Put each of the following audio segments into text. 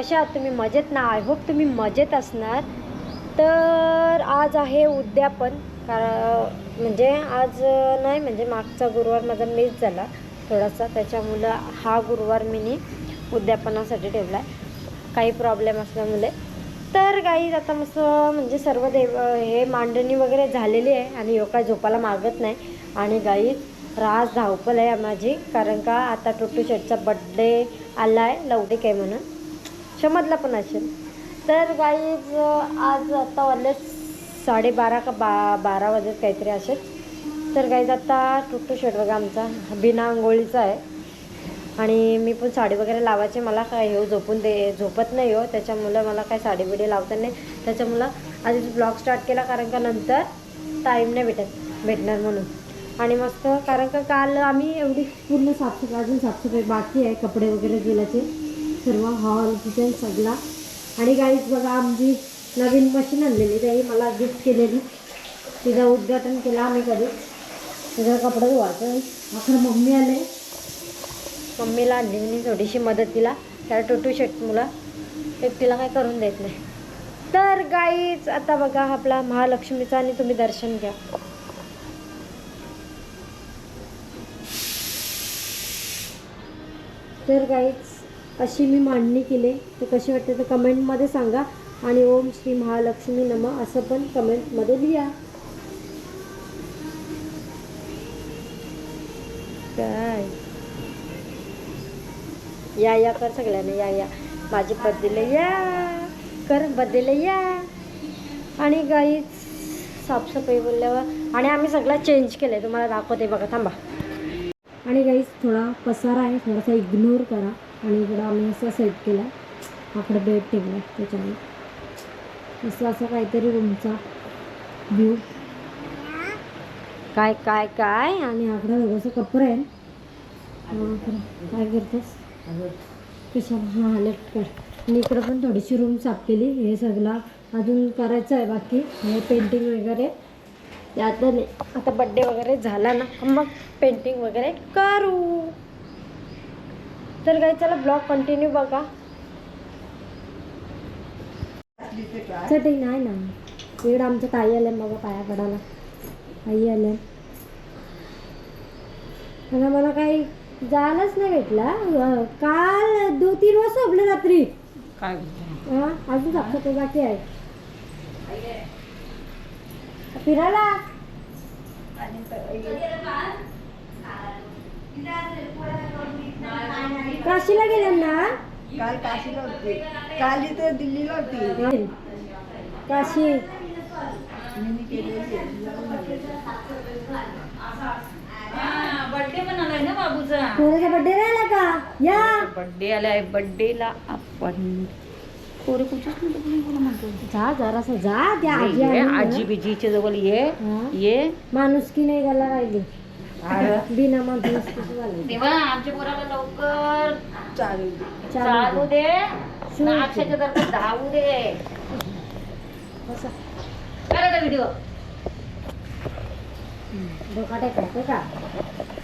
कशा आहात तुम्ही मजेत ना आय होप तुम्ही मजेत असणार. तर आज आहे उद्यापन कारण म्हणजे आज नाही म्हणजे मागचा गुरुवार माझा मिस झाला थोडासा त्याच्यामुळं हा गुरुवार मी उद्यापनासाठी ठेवला आहे काही प्रॉब्लेम असल्यामुळे. तर गाईज आता मस्त म्हणजे सर्व देव हे मांडणी वगैरे झालेली आहे आणि ह्यो काय झोपायला मागत नाही. आणि गाईज राज धावपल आहे माझी कारण का आता टोटू शेटचा बड्डे आला आहे लवडिक आहे म्हणून. समजला पण असेल. तर गाईज आज आता वाजले साडेबारा का बा बारा वाजत काहीतरी असेल. तर गाईज आता टुट्टू शेट बघा आमचा बिना आंघोळीचा आहे. आणि मी पण साडी वगैरे लावायची मला काय हो झोपून दे झोपत नाही हो. त्याच्यामुळं मला काय साडी बिडी लावता नाही. त्याच्यामुळं आधीच ब्लॉग स्टार्ट केला कारण का नंतर टाईम नाही भेटत भेटणार म्हणून. आणि मस्त कारण का काल आम्ही एवढी पूर्ण साफसफाई अजून साफसफाई बाकी आहे कपडे वगैरे दिल्याचे सर्व हॉल किचन सगळा. आणि गाईज बघा आमची नवीन मशीन आणलेली त्याही मला गिफ्ट केलेली. तिचं उद्घाटन केलं आम्ही कधी. तिचं कपडे धुवायचं अखर मम्मी आले. मम्मीला आणली मी थोडीशी मदतीला त्याला टोटू शेट मुला. एकटीला काय करून देत नाही. तर गाईच आता बघा आपला महालक्ष्मीचा आणि तुम्ही दर्शन घ्या. तर गाईच अशी मी मांडणी केली. ते कशी वाटते तर कमेंटमध्ये सांगा. आणि ओम श्री महालक्ष्मी नम असं पण कमेंटमध्ये लिहा. काय? या या कर सगळ्यांनी. या या. माझे बर्थडेला या. कर बर्थडेला या. आणि गाईच साफसफाई बोलल्यावर. आणि आम्ही सगळं चेंज केलं आहे तुम्हाला दाखवते. बघा थांबा. आणि गाईच थोडा पसारा आहे. थोडासा इग्नोर करा. आणि इकडं आम्ही असं सेट केला. आकडे बेड ठेवला त्याच्यामुळे असं असं काहीतरी रूमचा व्ह्यू काय काय काय? आणि आकडा वेगळंसं कपडे आहे काय करतोस? कशाला? हां लेट कर. आणि इकडं पण थोडीशी रूम साफ केली. हे सगळं अजून करायचं आहे बाकी. हे पेंटिंग वगैरे. आता नाही आता बड्डे वगैरे झाला ना मग पेंटिंग वगैरे करू. तर काही चला ब्लॉग कंटिन्यू बघा. चटई नाही ना. इकडं आमच्या ताई आल्या बघा पाया पडायला. ताई आल्या. आणि मला काही जायलाच नाही भेटला काल दो तीन वाजता झोपले रात्री. काय हा, अजून साफसफाई बाकी आहे. फिरायला? काशीला गेल्या ना? काल काशीला होती. काल इथे दिल्लीला होती. काशी. मी केलेली बर्थडे पण आलाय ना बाबूचा. पोराचा बड्डे राहिला का? या. बर्थडे आलाय. बर्थडेला आपण पोरे कुठेच नाही बघून कोण म्हणतो जा जरासा जा. त्या आजी. आजी बिजीच्या जवळ ये. हा. ये. माणुसकी नाही गाला राहिली. बिना आमच्या पोराला लवकर चालू चालू दे. अक्षयच्या दरम्यान धावू दे. बसा. करा व्हिडिओ डोका टेकायचं का?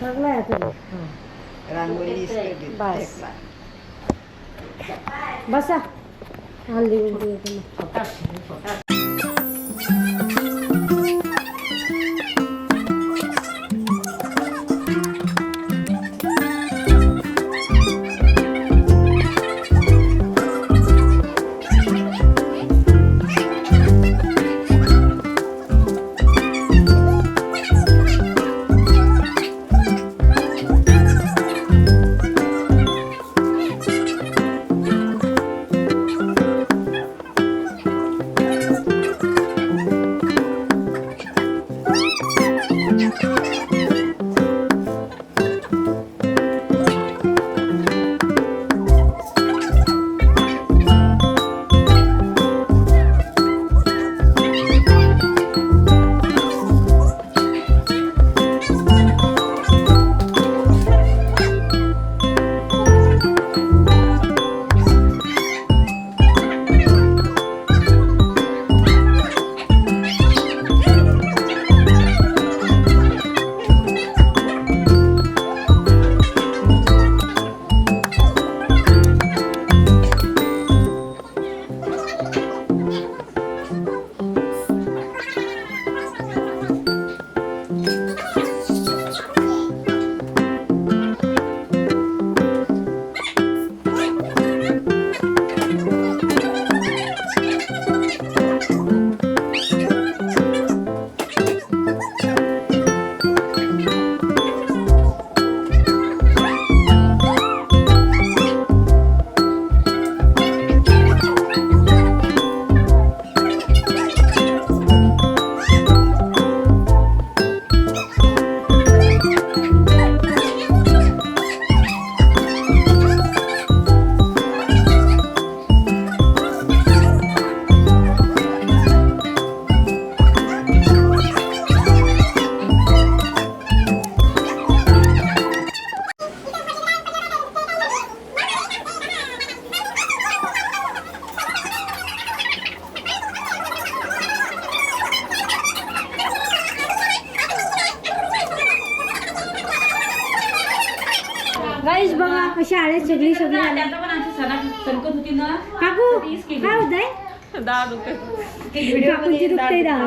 चांगला आहे तुम्ही रांगोळी. बस. बसा. हल्ली उलटी येते मग. शाळेत सगळी सगळी आली. त्याचा पण अशी सणा सणकत होती ना. काकू. काय होत आहे दहा रुपये. काकूची दुखते दाढ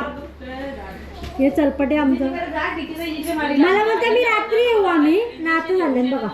हे चलपटे आमचं. मला म्हणते मी रात्री येऊ आम्ही. ना आता झालं बघा.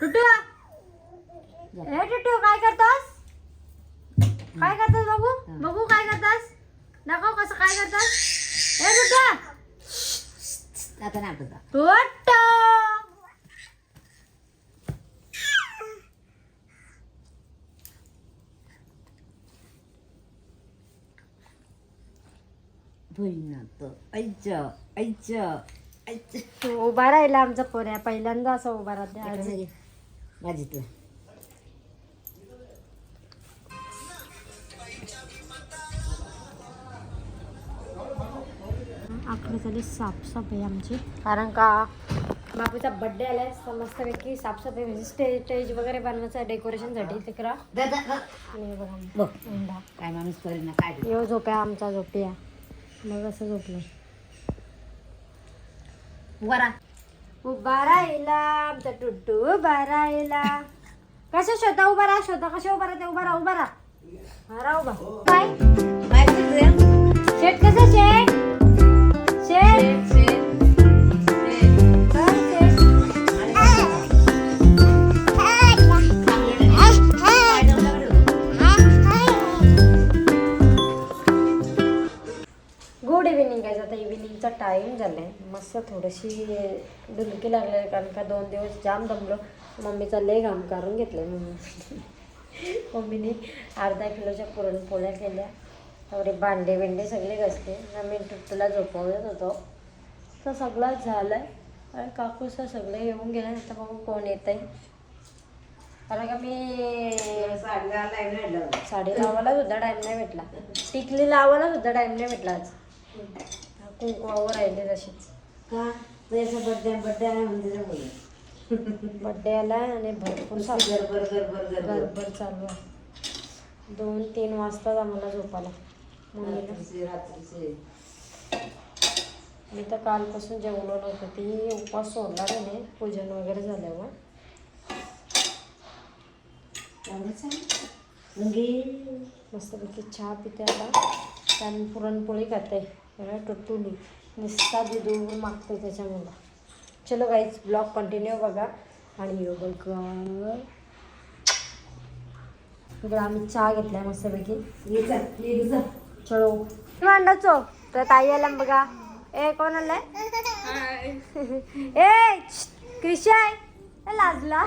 टुटू. ए टुटू काय करतोस? काय करतोस बघू? बघू काय करतोस? दाखव कसं काय करतोस. ए टुटू. आता नाही टुटू. उभा राहिला आमचा पोऱ्या. पहिल्यांदा असं उभा राहते भाजीतलं. आकडे झाली साफसफाई आमची. कारण का? बापूचा बड्डे आलाय मस्तपैकी साफसफाई म्हणजे स्टेज स्टेज वगैरे बनवायचं आहे डेकोरेशनसाठी तिकडं. आणि बघा. बघ. हुंडा काय माणूस करेना काय यो झोप्या आमचा झोपिया मग असं झोपलं. वरा. उभा राहिला आमचा टुट्टू उभा राहिला. कसं शोधा उभा राहा शोधा कशा उभा राहते उभा राहा उभा राहा. राहा उभा. काय? काय? शेट कसं शेट टाईम झाला. आहे मस्त थोडीशी डुलकी लागली आहे कारण का दोन दिवस जाम दमलो. मम्मीचा लय घाम काढून घेतलं मम्मी. मम्मीने अर्धा किलोच्या पुरणपोळ्या केल्या. तेवढे भांडे बिंडे सगळे घसले. आम्ही टुट्टूला झोपवत होतो. तर सगळं झालं आहे आणि काकूस सगळं येऊन गेलं. आता बघू कोण येत आहे कारण का मी साडी लावायला सुद्धा टाईम नाही भेटला. टिकली लावायला सुद्धा टाईम नाही भेटला आज. कुंकुवावर राहिले तशीच. का? त्याचा बड्डे बड्डे आहे म्हणजे. बड्डे आला आणि भरपूर साफ गरबर गरबर गरबर गडबड. चालू आहे. दोन तीन वाजताच आम्हाला झोपायला. मम्मीला. रात्रीचे रात्रीचे. मी तर कालपासून जेवलो नव्हतं. ती उपवास सोडला नाही पूजन वगैरे झाल्यावर. मस्तपैकी चहा पिते आता. त्यानं पुरणपोळी खाते. बरं टुटुली नुसता दूर मागतो त्याच्यामुळं. चलो गाईज ब्लॉग कंटिन्यू बघा. आणि यो बघा आम्ही चहा घेतलाय मस्तपैकी. ये जा ये जा. चलो. मांडाचो तर ताई आला बघा. ए कोण आलाय? ए क्रिश आहे. ए, लाजला.